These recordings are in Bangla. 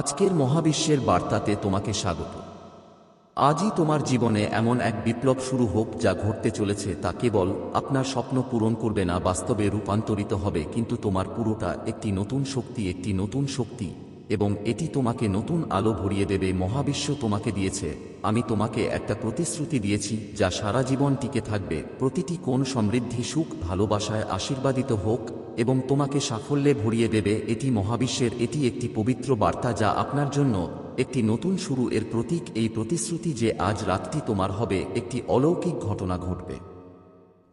আজকের মহাবিশ্বের বার্তাতে তোমাকে স্বাগত। আজই তোমার জীবনে এমন এক বিপ্লব শুরু হোক যা ঘটতে চলেছে তা কেবল আপনার স্বপ্ন পূরণ করবে না, বাস্তবে রূপান্তরিত হবে, কিন্তু তোমার পুরোটা একটি নতুন শক্তি, একটি নতুন শক্তি। এবং এটি তোমাকে নতুন আলো ভরিয়ে দেবে, মহাবিশ্ব তোমাকে দিয়েছে। আমি তোমাকে একটা প্রতিশ্রুতি দিয়েছি, যা সারা জীবন টিকে থাকবে। প্রতিটি কোন সমৃদ্ধি, সুখ, ভালোবাসায় আশীর্বাদিত হোক, এবং তোমাকে সাফল্যে ভরিয়ে দেবে। এটি মহাবিশ্বের, এটি একটি পবিত্র বার্তা যা আপনার জন্য একটি নতুন শুরু। এর প্রতীক এই প্রতিশ্রুতি যে আজ রাতটি তোমার হবে, একটি অলৌকিক ঘটনা ঘটবে।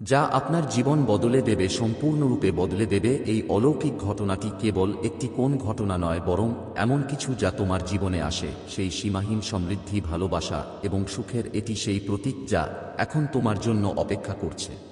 যা আপনার জীবন বদলে দেবে, সম্পূর্ণরূপে বদলে দেবে, এই অলৌকিক ঘটনাটি কেবল একটি কোন ঘটনা নয়, বরং এমন কিছু যা তোমার জীবনে আসে, সেই সীমাহীন সমৃদ্ধি, ভালোবাসা এবং সুখের, এটি সেই প্রতীক যা এখন তোমার জন্য অপেক্ষা করছে।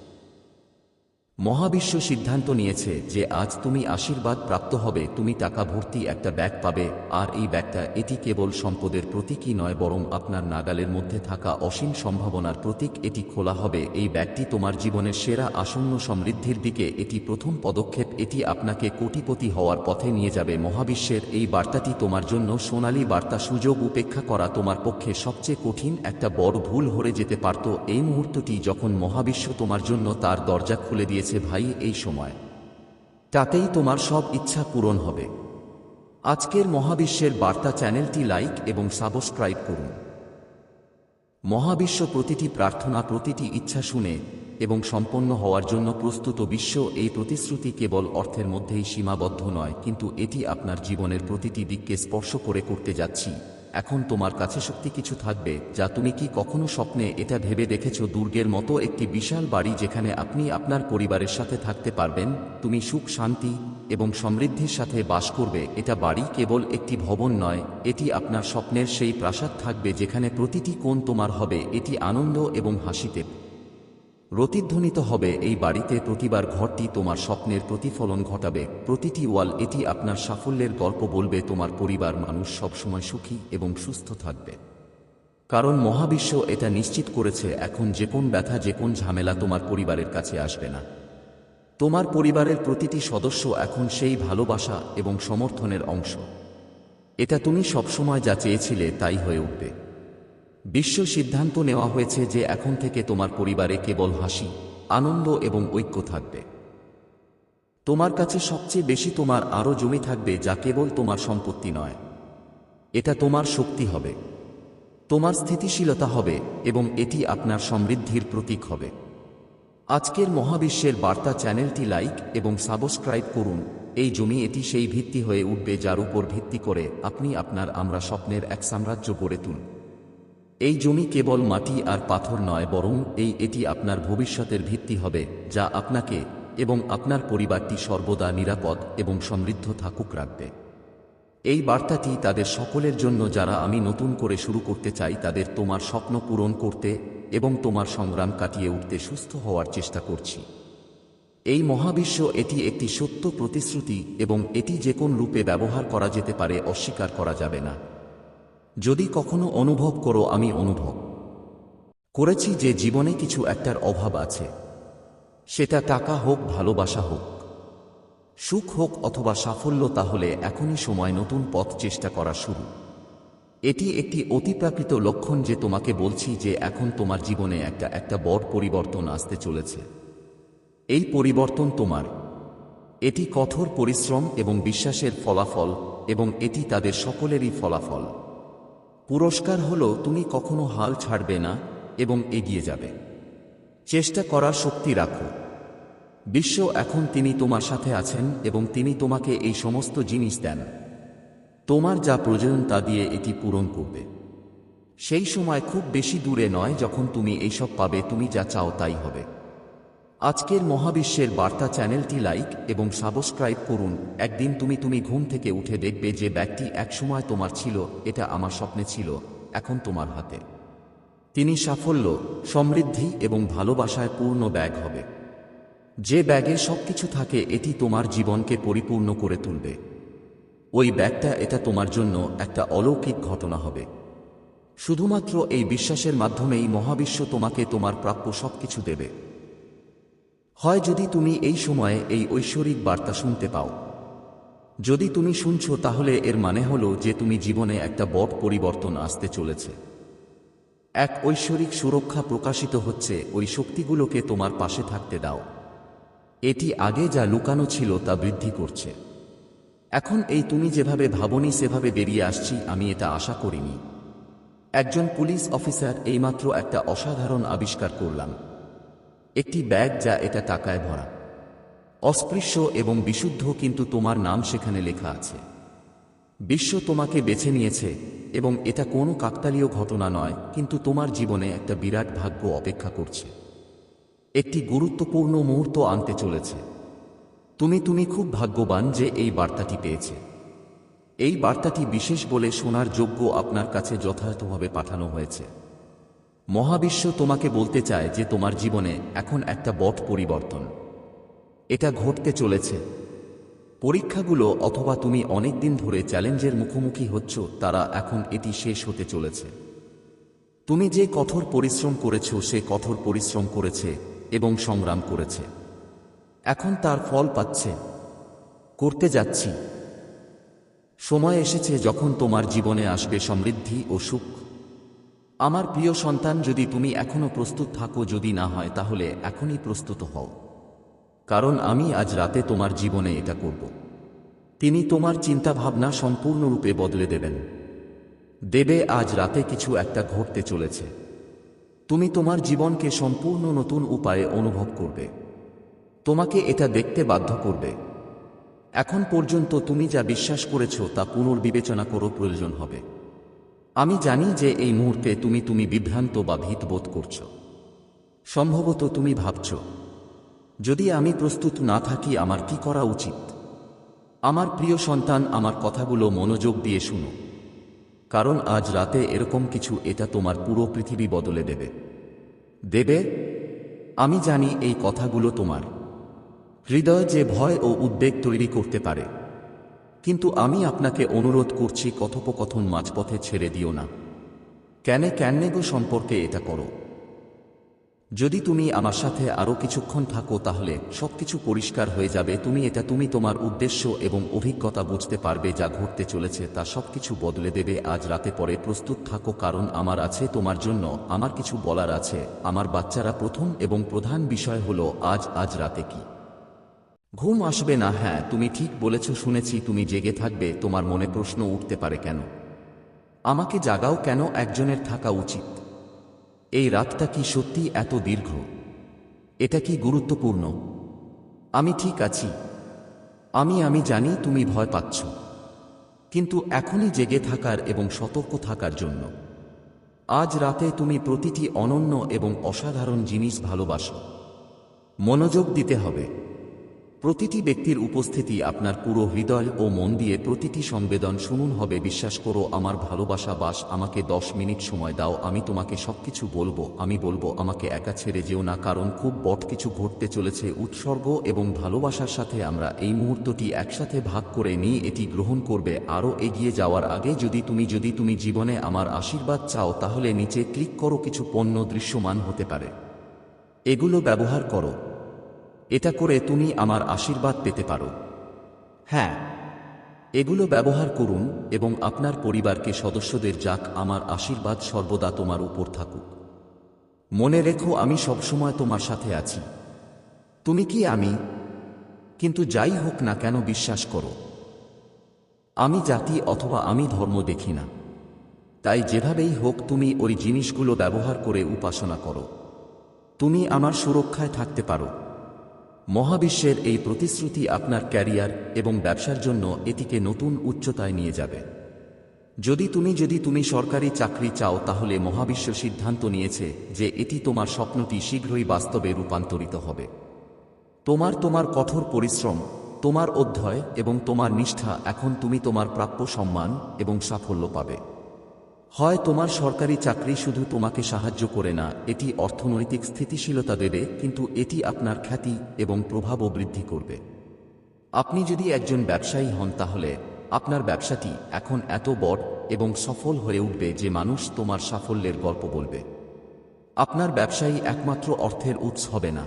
মহাবিশ্ব সিদ্ধান্ত নিয়েছে যে আজ তুমি আশীর্বাদ প্রাপ্ত হবে, তুমি টাকা ভর্তি একটা ব্যাগ পাবে, আর এই ব্যাগটা এটি কেবল সম্পদের প্রতীকই নয়, বরং আপনার নাগালের মধ্যে থাকা অসীম সম্ভাবনার প্রতীক এটি খোলা হবে। এই ব্যাগটি তোমার জীবনের সেরা আসন্ন সমৃদ্ধির দিকে এটি প্রথম পদক্ষেপ, এটি আপনাকে কোটিপতি হওয়ার পথে নিয়ে যাবে। মহাবিশ্বের এই বার্তাটি তোমার জন্য সোনালী বার্তা সুযোগ উপেক্ষা করা তোমার পক্ষে সবচেয়ে কঠিন একটা বড় ভুল হয়ে যেতে পারত। এই মুহূর্তটি যখন মহাবিশ্ব তোমার জন্য তার দরজা খুলে দিয়েছে ভাই, এই সময়। তাতেই তোমার সব ইচ্ছা পূরণ হবে। আজকের মহাবিশ্বের বার্তা চ্যানেলটি লাইক এবং সাবস্ক্রাইব করুন। মহাবিশ্ব প্রতিটি প্রার্থনা, প্রতিটি ইচ্ছা শুনে এবং সম্পন্ন হওয়ার জন্য প্রস্তুত বিশ্ব এই প্রতিশ্রুতি কেবল অর্থের মধ্যেই সীমাবদ্ধ নয়, কিন্তু এটি আপনার জীবনের প্রতিটি দিককে স্পর্শ করে করতে যাচ্ছি। এখন তোমার কাছে শক্তি কিছু থাকবে, যা তুমি কি কখনো স্বপ্নে এটা ভেবে দেখেছ? দুর্গের মতো একটি বিশাল বাড়ি যেখানে আপনি আপনার পরিবারের সাথে থাকতে পারবেন, তুমি সুখ, শান্তি এবং সমৃদ্ধির সাথে বাস করবে। এটা বাড়ি কেবল একটি ভবন নয়, এটি আপনার স্বপ্নের সেই প্রাসাদ থাকবে যেখানে প্রতিটি কোণ তোমার হবে, এটি আনন্দ এবং হাসিতে। রতিধ্বনিত হবে এই বাড়িতে প্রতিবার ঘরটি তোমার স্বপ্নের প্রতিফলন ঘটাবে। প্রতিটি ওয়াল এটি আপনার সাফল্যের গল্প বলবে, তোমার পরিবার মানুষ সবসময় সুখী এবং সুস্থ থাকবে। কারণ মহাবিশ্ব এটা নিশ্চিত করেছে, এখন যে কোন ব্যথা, যে কোন ঝামেলা তোমার পরিবারের কাছে আসবে না। তোমার পরিবারের প্রতিটি সদস্য এখন সেই ভালোবাসা এবং সমর্থনের অংশ। এটা তুমি সবসময় যা চেয়েছিলে তাই হয়ে উঠবে। বিশ্ব সিদ্ধান্ত নেওয়া হয়েছে যে এখন থেকে তোমার পরিবারে কেবল হাসি, আনন্দ এবং ঐক্য থাকবে। তোমার কাছে সবচেয়ে বেশি তোমার আরও জমি থাকবে যা কেবল তোমার সম্পত্তি নয়। এটা তোমার শক্তি হবে। তোমার স্থিতিশীলতা হবে এবং এটি আপনার সমৃদ্ধির প্রতীক হবে। আজকের মহাবিশ্বের বার্তা চ্যানেলটি লাইক এবং সাবস্ক্রাইব করুন। এই জমি এটি সেই ভিত্তি হয়ে উঠবে যার উপর ভিত্তি করে আপনি আপনার আমরা স্বপ্নের এক সাম্রাজ্য গড়ে তুলব এই জমি কেবল মাটি আর পাথর নয়, বরং এই এটি আপনার ভবিষ্যতের ভিত্তি হবে, যা আপনাকে এবং আপনার পরিবারটি সর্বদা নিরাপদ এবং সমৃদ্ধ থাকুক রাখবে। এই বার্তাটি তাদের সকলের জন্য যারা আমি নতুন করে শুরু করতে চাই, তাদের তোমার স্বপ্ন পূরণ করতে এবং তোমার সংগ্রাম কাটিয়ে উঠতে সুস্থ হওয়ার চেষ্টা করছি। এই মহাবিশ্ব এটি একটি সত্য প্রতিশ্রুতি এবং এটি যে কোন রূপে ব্যবহার করা যেতে পারে, অস্বীকার করা যাবে না। যদি কখনো অনুভব করো আমি অনুভব। করেছি যে জীবনে কিছু একটার অভাব আছে। সেটা টাকা হোক, ভালোবাসা হোক। সুখ হোক অথবা সাফল্য তাহলে এখনই সময় নতুন পথ চেষ্টা করা শুরু। এটি একটি অতিপ্রাকৃত লক্ষণ যে তোমাকে বলছি যে এখন তোমার জীবনে একটা একটা বড় পরিবর্তন আসতে চলেছে। এই পরিবর্তন তোমার। এটি কঠোর পরিশ্রম এবং বিশ্বাসের ফলাফল এবং এটি তাদের সকলেরই ফলাফল। পুরস্কার হল তুমি কখনো হাল ছাড়বে না এবং এগিয়ে যাবে। চেষ্টা করার শক্তি রাখো। বিশ্ব এখন তিনি তোমার সাথে আছেন এবং তিনি তোমাকে এই সমস্ত জিনিস দেন। তোমার যা প্রয়োজন তা দিয়ে এটি পূরণ করবে। সেই সময় খুব বেশি দূরে নয় যখন তুমি এইসব পাবে, তুমি যা চাও তাই হবে। আজকের মহাবিশ্বের বার্তা চ্যানেলটি লাইক এবং সাবস্ক্রাইব করুন। একদিন তুমি তুমি ঘুম থেকে উঠে দেখবে যে ব্যাগটি একসময় তোমার ছিল, এটা আমার স্বপ্নে ছিল, এখন তোমার হাতে। তিনি সাফল্য, সমৃদ্ধি এবং ভালোবাসায় পূর্ণ ব্যাগ হবে। যে ব্যাগে সবকিছু থাকে, এটি তোমার জীবনকে পরিপূর্ণ করে তুলবে। ওই ব্যাগটা, এটা তোমার জন্য একটা অলৌকিক ঘটনা হবে। শুধুমাত্র এই বিশ্বাসের মাধ্যমেই মহাবিশ্ব তোমাকে তোমার প্রাপ্য সবকিছু দেবে। হয় যদি তুমি এই সময়ে এই ঐশ্বরিক বার্তা শুনতে পাও। যদি তুমি শুনছো, তাহলে এর মানে হলো যে তুমি জীবনে একটা বড় পরিবর্তন আসতে চলেছে। এক ঐশ্বরিক সুরক্ষা প্রকাশিত হচ্ছে ওই শক্তিগুলোকে তোমার পাশে থাকতে দাও। এটি আগে যা লুকানো ছিল তা বৃদ্ধি করছে। এখন এই তুমি যেভাবে ভাবনি, সেভাবে বেরিয়ে আসছি, আমি এটা আশা করিনি। একজন পুলিশ অফিসার এইমাত্র একটা অসাধারণ আবিষ্কার করলাম। একটি ব্যাগ যা এটা টাকায় ভরা। অস্পৃশ্য এবং বিশুদ্ধ কিন্তু তোমার নাম সেখানে লেখা আছে। বিশ্ব তোমাকে বেছে নিয়েছে এবং এটা কোনো কাকতালীয় ঘটনা নয়, কিন্তু তোমার জীবনে একটা বিরাট ভাগ্য অপেক্ষা করছে। একটি গুরুত্বপূর্ণ মুহূর্ত আনতে চলেছে। তুমি তুমি খুব ভাগ্যবান যে এই বার্তাটি পেয়েছে। এই বার্তাটি বিশেষ বলে শোনার যোগ্য আপনার কাছে যথাযথভাবে পাঠানো হয়েছে। মহাবিশ্ব তোমাকে বলতে চায় যে তোমার জীবনে এখন একটা বট পরিবর্তন। এটা ঘটতে চলেছে। পরীক্ষাগুলো অথবা তুমি অনেক দিন ধরে চ্যালেঞ্জের মুখোমুখি হচ্ছ, তারা এখন এটি শেষ হতে চলেছে। তুমি যে কঠোর পরিশ্রম করেছ, সে কঠোর পরিশ্রম করেছে এবং সংগ্রাম করেছে। এখন তার ফল পাচ্ছে। করতে যাচ্ছি। সময় এসেছে যখন তোমার জীবনে আসবে সমৃদ্ধি ও সুখ। আমার প্রিয় সন্তান, যদি তুমি এখনও প্রস্তুত থাকো, যদি না হয়, তাহলে এখনই প্রস্তুত হও। কারণ আমি আজ রাতে তোমার জীবনে এটা করব। তিনি তোমার চিন্তাভাবনা সম্পূর্ণরূপে বদলে দেবেন। দেবে, আজ রাতে কিছু একটা ঘটতে চলেছে। তুমি তোমার জীবনকে সম্পূর্ণ নতুন উপায়ে অনুভব করবে। তোমাকে এটা দেখতে বাধ্য করবে। এখন পর্যন্ত তুমি যা বিশ্বাস করেছ, তা পুনর্বিবেচনা করো প্রয়োজন হবে। আমি জানি যে এই মুহূর্তে তুমি তুমি বিভ্রান্ত বা ভীত বোধ করছ। সম্ভবত তুমি ভাবছ, যদি আমি প্রস্তুত না থাকি আমার কি করা উচিত? আমার প্রিয় সন্তান, আমার কথাগুলো মনোযোগ দিয়ে শুনো। কারণ আজ রাতে এরকম কিছু এটা তোমার পুরো পৃথিবী বদলে দেবে। দেবে? আমি জানি এই কথাগুলো তোমার। হৃদয় যে ভয় ও উদ্বেগ তৈরি করতে পারে। কিন্তু আমি আপনাকে অনুরোধ করছি কথোপকথন মাঝপথে ছেড়ে দিও না। কেন ক্যান্নেগো সম্পর্কে এটা করো। যদি তুমি আমার সাথে আরও কিছুক্ষণ থাকো তাহলে সবকিছু পরিষ্কার হয়ে যাবে। তুমি এটা তুমি তোমার উদ্দেশ্য এবং অভিজ্ঞতা বুঝতে পারবে যা ঘটতে চলেছে তা সবকিছু বদলে দেবে। আজ রাতে পরে প্রস্তুত থাকো কারণ আমার আছে তোমার জন্য। আমার কিছু বলার আছে। আমার বাচ্চারা প্রথম এবং প্রধান বিষয় হলো, আজ আজ রাতে কি? ঘুম আসবে না হ্যাঁ তুমি ঠিক বলেছ, শুনেছি, তুমি জেগে থাকবে, তোমার মনে প্রশ্ন উঠতে পারে কেন? আমাকে জাগাও কেন একজনের থাকা উচিত? এই রাতটা কি সত্যি এত দীর্ঘ? এটা কি গুরুত্বপূর্ণ? আমি ঠিক আছি। আমি আমি জানি তুমি ভয় পাচ্ছ। কিন্তু এখনই জেগে থাকার এবং সতর্ক থাকার জন্য। আজ রাতে তুমি প্রতিটি অনন্য এবং অসাধারণ জিনিস ভালোবাসো। মনোযোগ দিতে হবে। প্রতিটি ব্যক্তির উপস্থিতি আপনার পুরো হৃদয় ও মন দিয়ে প্রতিটি সংবেদন শুনুন হবে, বিশ্বাস করো, আমার ভালোবাসা বাস, আমাকে দশ মিনিট সময় দাও, আমি তোমাকে সবকিছু বলব, আমি বলব, আমাকে একা ছেড়ে যেও না, কারণ খুব বট কিছু ঘটতে চলেছে, উৎসর্গ এবং ভালোবাসার সাথে আমরা এই মুহূর্তটি একসাথে ভাগ করে নিয়ে এটি গ্রহণ করবে, আরও এগিয়ে যাওয়ার আগে যদি তুমি যদি তুমি জীবনে আমার আশীর্বাদ চাও, তাহলে নিচে ক্লিক করো, কিছু পণ্য দৃশ্যমান হতে পারে। এগুলো ব্যবহার করো। এটা করে তুমি আমার আশীর্বাদ পেতে পারো। হ্যাঁ এগুলো ব্যবহার করুন এবং আপনার পরিবারকে সদস্যদের যাক, আমার আশীর্বাদ সর্বদা তোমার উপর থাকুক। মনে রেখো, আমি সবসময় তোমার সাথে আছি। তুমি কি আমি? কিন্তু যাই হোক না কেন বিশ্বাস করো। আমি জাতি অথবা আমি ধর্ম দেখি না। তাই যেভাবেই হোক, তুমি ওই জিনিসগুলো ব্যবহার করে উপাসনা করো। তুমি আমার সুরক্ষায় থাকতে পারো। মহাবিশ্বের এই প্রতিশ্রুতি আপনার ক্যারিয়ার এবং ব্যবসার জন্য এটিকে নতুন উচ্চতায় নিয়ে যাবে। যদি তুমি যদি তুমি সরকারি চাকরি চাও, তাহলে মহাবিশ্ব সিদ্ধান্ত নিয়েছে যে এটি তোমার স্বপ্নটি শীঘ্রই বাস্তবে রূপান্তরিত হবে। তোমার তোমার কঠোর পরিশ্রম, তোমার অধ্যয় এবং তোমার নিষ্ঠা এখন তুমি তোমার প্রাপ্য সম্মান এবং সাফল্য পাবে। হয় তোমার সরকারি চাকরি শুধু তোমাকে সাহায্য করে না, এটি অর্থনৈতিক স্থিতিশীলতা দেবে, কিন্তু এটি আপনার খ্যাতি এবং প্রভাবও বৃদ্ধি করবে। আপনি যদি একজন ব্যবসায়ী হন তাহলে, আপনার ব্যবসাটি এখন এত বড় এবং সফল হয়ে উঠবে যে মানুষ তোমার সাফল্যের গল্প বলবে। আপনার ব্যবসায়ী একমাত্র অর্থের উৎস হবে না।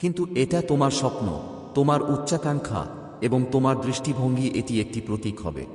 কিন্তু এটা তোমার স্বপ্ন, তোমার উচ্চাকাঙ্ক্ষা এবং তোমার দৃষ্টিভঙ্গি এটি একটি প্রতীক হবে।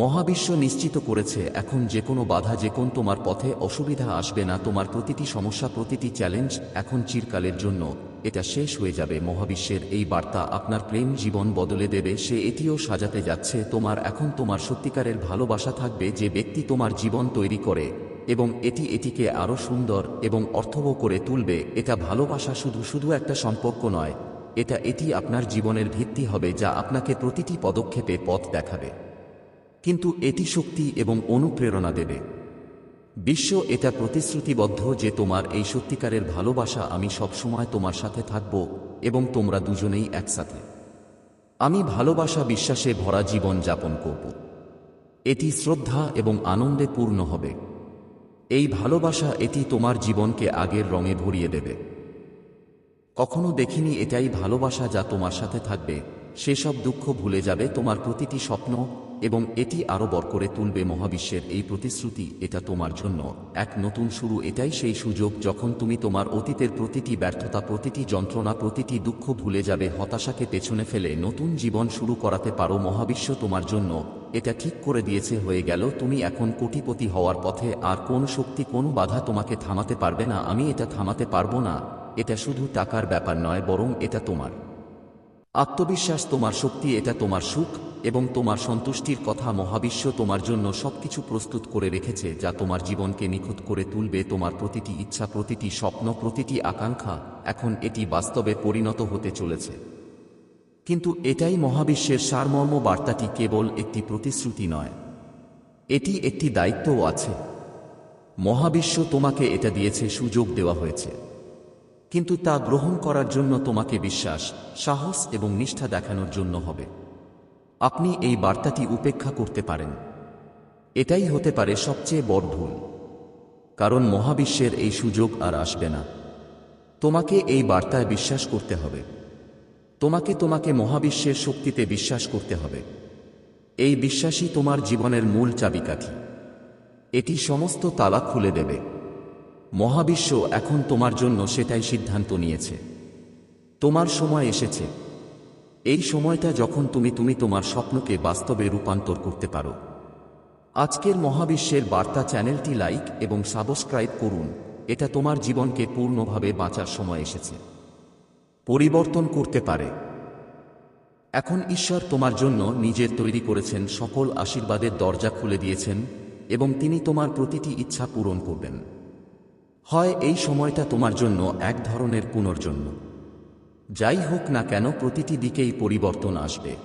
মহাবিশ্ব নিশ্চিত করেছে, এখন যে কোনো বাধা যে কোন তোমার পথে অসুবিধা আসবে না, তোমার প্রতিটি সমস্যা, প্রতিটি চ্যালেঞ্জ এখন চিরকালের জন্য। এটা শেষ হয়ে যাবে মহাবিশ্বের এই বার্তা, আপনার প্রেম জীবন বদলে দেবে, সে এটিও সাজাতে যাচ্ছে, তোমার এখন তোমার সত্যিকারের ভালোবাসা থাকবে যে ব্যক্তি তোমার জীবন তৈরি করে। এবং এটি এটিকে আরও সুন্দর এবং অর্থবহ করে তুলবে, এটা ভালোবাসা শুধু শুধু একটা সম্পর্ক নয়, এটা এটি আপনার জীবনের ভিত্তি হবে যা আপনাকে প্রতিটি পদক্ষেপে পথ দেখাবে। কিন্তু এটি শক্তি এবং অনুপ্রেরণা দেবে। বিশ্ব এটা প্রতিশ্রুতিবদ্ধ যে তোমার এই সত্যিকারের ভালোবাসা আমি সবসময় তোমার সাথে থাকব এবং তোমরা দুজনেই একসাথে। আমি ভালোবাসা বিশ্বাসে ভরা জীবন যাপন করব। এটি শ্রদ্ধা এবং আনন্দে পূর্ণ হবে। এই ভালোবাসা এটি তোমার জীবনকে আগের রঙে ভরিয়ে দেবে। কখনো দেখিনি এটাই ভালোবাসা যা তোমার সাথে থাকবে। সেসব দুঃখ ভুলে যাবে তোমার প্রতিটি স্বপ্ন এবং এটি আরও বর করে তুলবে মহাবিশ্বের এই প্রতিশ্রুতি, এটা তোমার জন্য। এক নতুন শুরু, এটাই সেই সুযোগ যখন তুমি তোমার অতীতের প্রতিটি ব্যর্থতা, প্রতিটি যন্ত্রণা, প্রতিটি দুঃখ ভুলে যাবে, হতাশাকে পেছনে ফেলে নতুন জীবন শুরু করাতে পারো মহাবিশ্ব তোমার জন্য। এটা ঠিক করে দিয়েছে হয়ে গেল, তুমি এখন কোটিপতি হওয়ার পথে আর কোন শক্তি, কোন বাধা তোমাকে থামাতে পারবে না। আমি এটা থামাতে পারব না। এটা শুধু টাকার ব্যাপার নয়, বরং এটা তোমার। আত্মবিশ্বাস তোমার শক্তি, এটা তোমার সুখ এবং তোমার সন্তুষ্টির কথা মহাবিশ্ব তোমার জন্য সবকিছু প্রস্তুত করে রেখেছে, যা তোমার জীবনকে নিখুঁত করে তুলবে। তোমার প্রতিটি ইচ্ছা, প্রতিটি স্বপ্ন, প্রতিটি আকাঙ্ক্ষা এখন এটি বাস্তবে পরিণত হতে চলেছে। কিন্তু এটাই মহাবিশ্বের সারমর্ম বার্তাটি কেবল একটি প্রতিশ্রুতি নয়। এটি একটি দায়িত্বও আছে। মহাবিশ্ব তোমাকে এটা দিয়েছে, সুযোগ দেওয়া হয়েছে। কিন্তু তা গ্রহণ করার জন্য তোমাকে বিশ্বাস, সাহস এবং নিষ্ঠা দেখানোর জন্য হবে। আপনি এই বার্তাটি উপেক্ষা করতে পারেন। এটাই হতে পারে সবচেয়ে বড় ভুল। কারণ মহাবিশ্বের এই সুযোগ আর আসবে না। তোমাকে এই বার্তায় বিশ্বাস করতে হবে। তোমাকে তোমাকে মহাবিশ্বের শক্তিতে বিশ্বাস করতে হবে। এই বিশ্বাসই তোমার জীবনের মূল চাবিকাঠি। এটি সমস্ত তালা খুলে দেবে। মহাবিশ্ব এখন তোমার জন্য সেটাই সিদ্ধান্ত নিয়েছে। তোমার সময় এসেছে। এই সময়টা যখন তুমি তুমি তোমার স্বপ্নকে বাস্তবে রূপান্তর করতে পারো। আজকের মহাবিশ্বের বার্তা চ্যানেলটি লাইক এবং সাবস্ক্রাইব করুন। এটা তোমার জীবনকে পূর্ণভাবে বাঁচার সময় এসেছে। পরিবর্তন করতে পারে। এখন ঈশ্বর তোমার জন্য নিজের তৈরি করেছেন সকল আশীর্বাদের দরজা খুলে দিয়েছেন এবং তিনি তোমার প্রতিটি ইচ্ছা পূরণ করবেন। হয় এই সময়টা তোমার জন্য এক ধরনের পুনর্জন্ম। যাই হোক না কেন প্রতিটি দিকেই পরিবর্তন আসবে।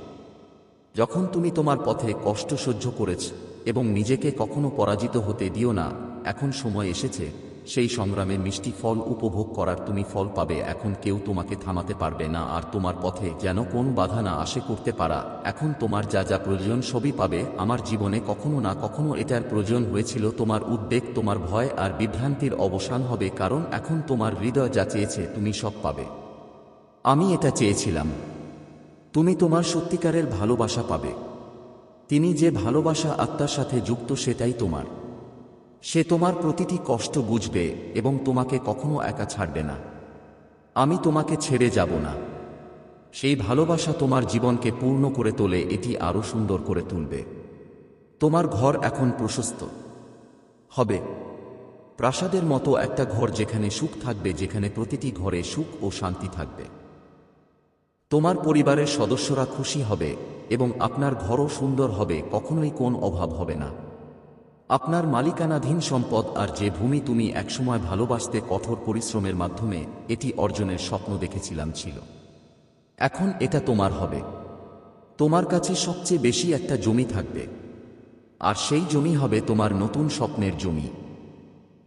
যখন তুমি তোমার পথে কষ্ট সহ্য করেছ এবং নিজেকে কখনো পরাজিত হতে দিও না, এখন সময় এসেছে। সেই সংগ্রামে মিষ্টি ফল উপভোগ করার তুমি ফল পাবে, এখন কেউ তোমাকে থামাতে পারবে না, আর তোমার পথে যেন কোন বাধা না আসে করতে পারা। এখন তোমার যা যা প্রয়োজন সবই পাবে, আমার জীবনে কখনো না কখনো এটার প্রয়োজন হয়েছিল তোমার উদ্বেগ, তোমার ভয় আর বিভ্রান্তির অবসান হবে, কারণ এখন তোমার হৃদয় যা চেয়েছে তুমি সব পাবে। আমি এটা চেয়েছিলাম। তুমি তোমার সত্যিকারের ভালোবাসা পাবে। তিনি যে ভালোবাসা আত্মার সাথে যুক্ত সেটাই তোমার। সে তোমার প্রতিটি কষ্ট বুঝবে এবং তোমাকে কখনো একা ছাড়বে না। আমি তোমাকে ছেড়ে যাব না। সেই ভালোবাসা তোমার জীবনকে পূর্ণ করে তোলে, এটি আরও সুন্দর করে তুলবে। তোমার ঘর এখন প্রশস্ত। হবে। প্রাসাদের মতো একটা ঘর যেখানে সুখ থাকবে, যেখানে প্রতিটি ঘরে সুখ ও শান্তি থাকবে। তোমার পরিবারের সদস্যরা খুশি হবে এবং আপনার ঘরও সুন্দর হবে, কখনোই কোন অভাব হবে না। আপনার মালিকানাধীন সম্পদ আর যে ভূমি তুমি একসময় ভালোবাসতে কঠোর পরিশ্রমের মাধ্যমে, এটি অর্জনের স্বপ্ন দেখেছিলাম ছিল। এখন এটা তোমার হবে। তোমার কাছে সবচেয়ে বেশি একটা জমি থাকবে। আর সেই জমি হবে তোমার নতুন স্বপ্নের জমি।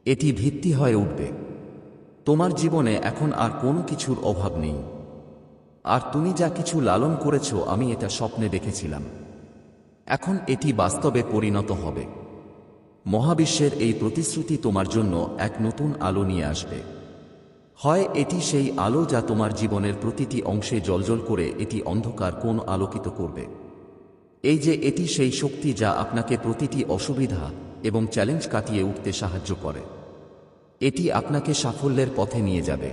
এটি ভিত্তি হয়ে উঠবে। তোমার জীবনে এখন আর কোনো কিছুর অভাব নেই। আর তুমি যা কিছু লালন করেছ, আমি এটা স্বপ্নে দেখেছিলাম। এখন এটি বাস্তবে পরিণত হবে। মহাবিশ্বের এই প্রতিশ্রুতি তোমার জন্য এক নতুন আলো নিয়ে আসবে। হয় এটি সেই আলো যা তোমার জীবনের প্রতিটি অংশে জলজল করে এটি অন্ধকার কোন আলোকিত করবে। এই যে এটি সেই শক্তি যা আপনাকে প্রতিটি অসুবিধা এবং চ্যালেঞ্জ কাটিয়ে উঠতে সাহায্য করে। এটি আপনাকে সাফল্যের পথে নিয়ে যাবে।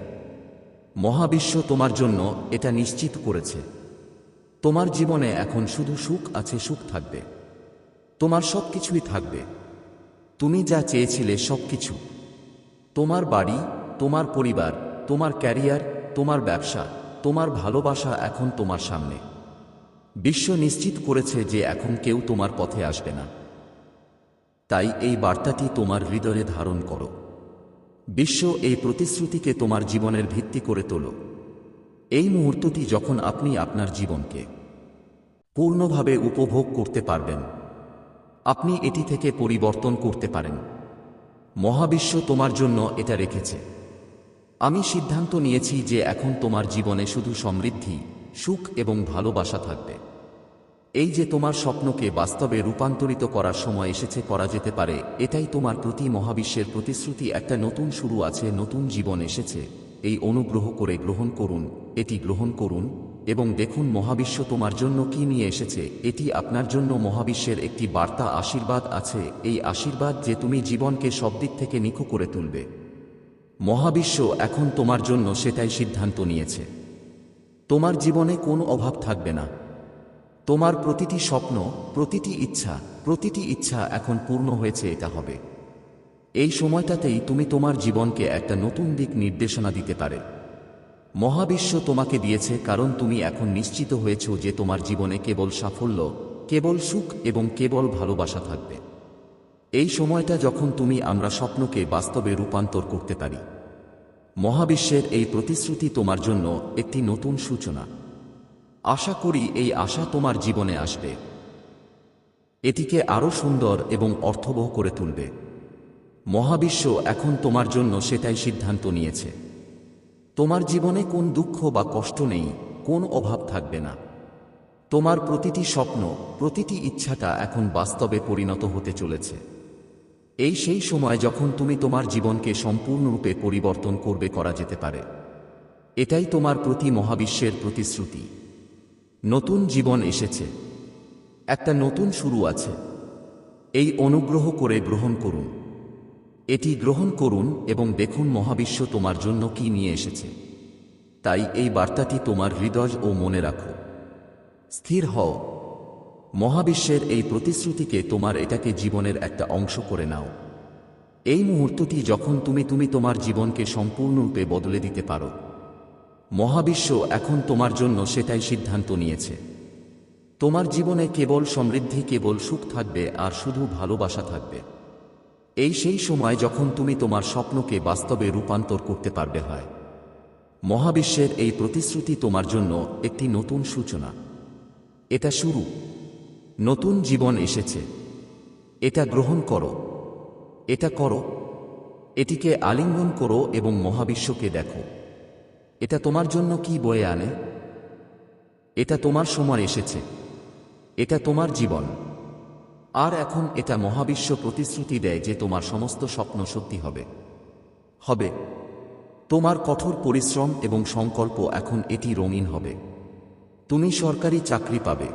মহাবিশ্ব তোমার জন্য এটা নিশ্চিত করেছে। তোমার জীবনে এখন শুধু সুখ আছে, সুখ থাকবে। তোমার সব কিছুই থাকবে। তুমি যা চেয়েছিলে সব কিছু তোমার বাড়ি, তোমার পরিবার, তোমার ক্যারিয়ার, তোমার ব্যবসা, তোমার ভালোবাসা এখন তোমার সামনে। বিশ্ব নিশ্চিত করেছে যে এখন কেউ তোমার পথে আসবে না। তাই এই বার্তাটি তোমার হৃদয়ে ধারণ করো। বিশ্ব এই প্রতিশ্রুতিকে তোমার জীবনের ভিত্তি করে তোলো। এই মুহূর্তটি যখন আপনি আপনার জীবনকে পূর্ণভাবে উপভোগ করতে পারবেন আপনি এটি থেকে পরিবর্তন করতে পারেন। মহাবিশ্ব তোমার জন্য এটা রেখেছে। আমি সিদ্ধান্ত নিয়েছি যে এখন তোমার জীবনে শুধু সমৃদ্ধি, সুখ এবং ভালোবাসা থাকবে। এই যে তোমার স্বপ্নকে বাস্তবে রূপান্তরিত করার সময় এসেছে করা যেতে পারে, এটাই তোমার প্রতি মহাবিশ্বের প্রতিশ্রুতি একটা নতুন শুরু আছে, নতুন জীবন এসেছে। এই অনুগ্রহ করে গ্রহণ করুন, এটি গ্রহণ করুন। এবং দেখুন মহাবিশ্ব তোমার জন্য কি নিয়ে এসেছে। এটি আপনার জন্য মহাবিশ্বের একটি বার্তা। আশীর্বাদ আছে। এই আশীর্বাদ যে তুমি জীবনকে সব দিক থেকে নিখু করে তুলবে। মহাবিশ্ব এখন তোমার জন্য সেটাই সিদ্ধান্ত নিয়েছে। তোমার জীবনে কোনো অভাব থাকবে না। তোমার প্রতিটি স্বপ্ন, প্রতিটি ইচ্ছা প্রতিটি ইচ্ছা এখন পূর্ণ হয়েছে, এটা হবে। এই সময়টাতেই তুমি তোমার জীবনকে একটা নতুন দিক নির্দেশনা দিতে পারে। মহাবিশ্ব তোমাকে দিয়েছে কারণ তুমি এখন নিশ্চিত হয়েছ যে তোমার জীবনে কেবল সাফল্য, কেবল সুখ এবং কেবল ভালোবাসা থাকবে। এই সময়টা যখন তুমি আমরা স্বপ্নকে বাস্তবে রূপান্তর করতে পারি। মহাবিশ্বের এই প্রতিশ্রুতি তোমার জন্য একটি নতুন সূচনা। আশা করি এই আশা তোমার জীবনে আসবে। এটিকে আরও সুন্দর এবং অর্থবহ করে তুলবে। মহাবিশ্ব এখন তোমার জন্য সেটাই সিদ্ধান্ত নিয়েছে। তোমার জীবনে কোন দুঃখ বা কষ্ট নেই, কোন অভাব থাকবে না। তোমার প্রতিটি স্বপ্ন, প্রতিটি ইচ্ছাটা এখন বাস্তবে পরিণত হতে চলেছে। এই সেই সময় যখন তুমি তোমার জীবনকে সম্পূর্ণরূপে পরিবর্তন করবে করা যেতে পারে। এটাই তোমার প্রতি মহাবিশ্বের প্রতিশ্রুতি। নতুন জীবন এসেছে। একটা নতুন শুরু আছে। এই অনুগ্রহ করে গ্রহণ করুন। এটি গ্রহণ করুন এবং দেখুন মহাবিশ্ব তোমার জন্য কি নিয়ে এসেছে। তাই এই বার্তাটি তোমার হৃদয় ও মনে রাখো। স্থির হও। মহাবিশ্বের এই প্রতিশ্রুতিকে তোমার এটাকে জীবনের একটা অংশ করে নাও। এই মুহূর্তটি যখন তুমি তুমি তোমার জীবনকে সম্পূর্ণরূপে বদলে দিতে পারো। মহাবিশ্ব এখন তোমার জন্য সেটাই সিদ্ধান্ত নিয়েছে। তোমার জীবনে কেবল সমৃদ্ধি, কেবল সুখ থাকবে আর শুধু ভালোবাসা থাকবে। এই সেই সময় যখন তুমি তোমার স্বপ্নকে বাস্তবে রূপান্তর করতে পারবে হয়। মহাবিশ্বের এই প্রতিশ্রুতি তোমার জন্য একটি নতুন সূচনা। এটা শুরু। নতুন জীবন এসেছে। এটা গ্রহণ করো। এটা করো। এটিকে আলিঙ্গন করো এবং মহাবিশ্বকে দেখো। এটা তোমার জন্য কি বয়ে আনে? এটা তোমার সময় এসেছে। এটা তোমার জীবন। আর এখন এটা মহাবিশ্ব প্রতিশ্রুতি দেয় যে তোমার সমস্ত স্বপ্ন সত্যি হবে। হবে। তোমার কঠোর পরিশ্রম এবং সংকল্প এখন এটি রঙিন হবে। তুমি সরকারি চাকরি পাবে।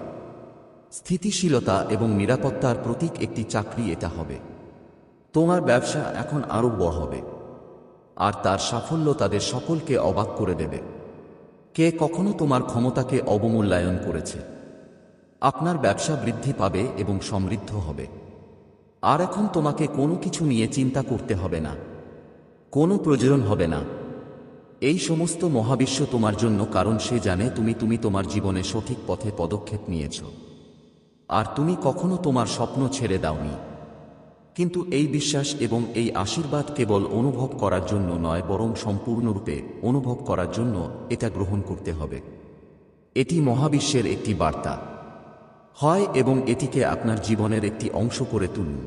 স্থিতিশীলতা এবং নিরাপত্তার প্রতীক একটি চাকরি এটা হবে। তোমার ব্যবসা এখন আরও বড় হবে। আর তার সাফল্য তাদের সকলকে অবাক করে দেবে। কে কখনো তোমার ক্ষমতাকে অবমূল্যায়ন করেছে? আপনার ব্যবসা বৃদ্ধি পাবে এবং সমৃদ্ধ হবে। আর এখন তোমাকে কোনো কিছু নিয়ে চিন্তা করতে হবে না। কোনো প্রয়োজন হবে না। এই সমস্ত মহাবিশ্ব তোমার জন্য, কারণ সে জানে তুমি তুমি তোমার জীবনে সঠিক পথে পদক্ষেপ নিয়েছ। আর তুমি কখনো তোমার স্বপ্ন ছেড়ে দাওনি। কিন্তু এই বিশ্বাস এবং এই আশীর্বাদ কেবল অনুভব করার জন্য নয়, বরং সম্পূর্ণরূপে অনুভব করার জন্য এটা গ্রহণ করতে হবে। এটি মহাবিশ্বের একটি বার্তা। হয় এবং এটিকে আপনার জীবনের একটি অংশ করে তুলুন।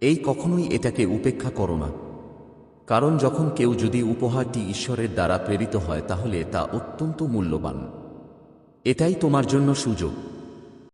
এই কখনোই এটাকে উপেক্ষা করো না। কারণ যখন কেউ যদি উপহারটি ঈশ্বরের দ্বারা প্রেরিত হয়, তাহলে তা অত্যন্ত মূল্যবান। এটাই তোমার জন্য সুযোগ।